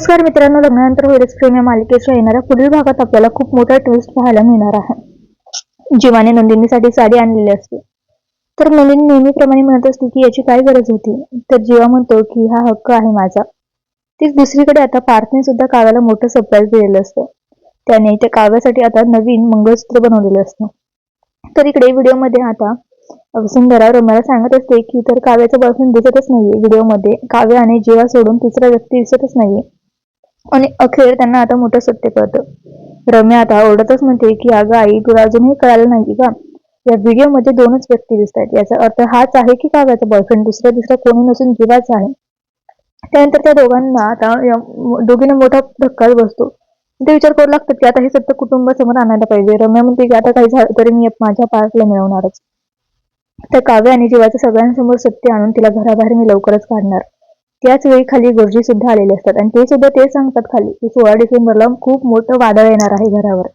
नमस्कार मित्रांनो लग्नानंतर होईलच प्रेम या मालिकेच्या येणाऱ्या पुढील भागात आपल्याला खूप मोठा ट्विस्ट पाहायला मिळणार आहे. जीवाने नंदिनीसाठी साडी आणलेली असते. तर नंदिनी नेहमीप्रमाणे म्हणत असते की याची काय गरज होती? तर जीवा म्हणतो की हा हक्क आहे माझा. तीच दुसरीकडे आता पार्थने सुद्धा काव्याला मोठं सरप्राईज दिलेलं असतं. त्याने त्या काव्यासाठी आता नवीन मंगळसूत्र बनवलेलं असतं. तर इकडे व्हिडिओमध्ये आता वसुंधरा रम्याला सांगत असते की तर काव्याचा बॉयफ्रेंड दिसतच नाहीये. व्हिडिओमध्ये काव्य आणि जीवा सोडून तिसरा व्यक्ती दिसतच नाहीये. आणि अखेर त्यांना आता मोठं सत्य कळतं. रम्या आता ओरडतच म्हणते की अगं आई तुला अजूनही कळालं नाही का? या व्हिडिओमध्ये दोनच व्यक्ती दिसतात याचा अर्थ हाच आहे की काव्याचा बॉयफ्रेंड दुसरा दुसरा कोणी नसून जीवाच आहे. त्यानंतर त्या दोघांना आता दोघींना मोठा धक्काच बसतो. ते विचार करू लागतात की आता हे सत्य कुटुंबासमोर आणायला पाहिजे. रम्या म्हणते की आता काही झालं तरी मी माझ्या पार्टला मिळवणारच. तर काव्य आणि जीवाचं सगळ्यांसमोर सत्य आणून तिला घराबाहेर मी लवकरच काढणार. त्याच वेळी खाली गुरुजी सुद्धा आलेले असतात. आणि ते सुद्धा ते सांगतात खाली की सोळा डिसेंबरला खूप मोठं वादळ येणार आहे घरावर.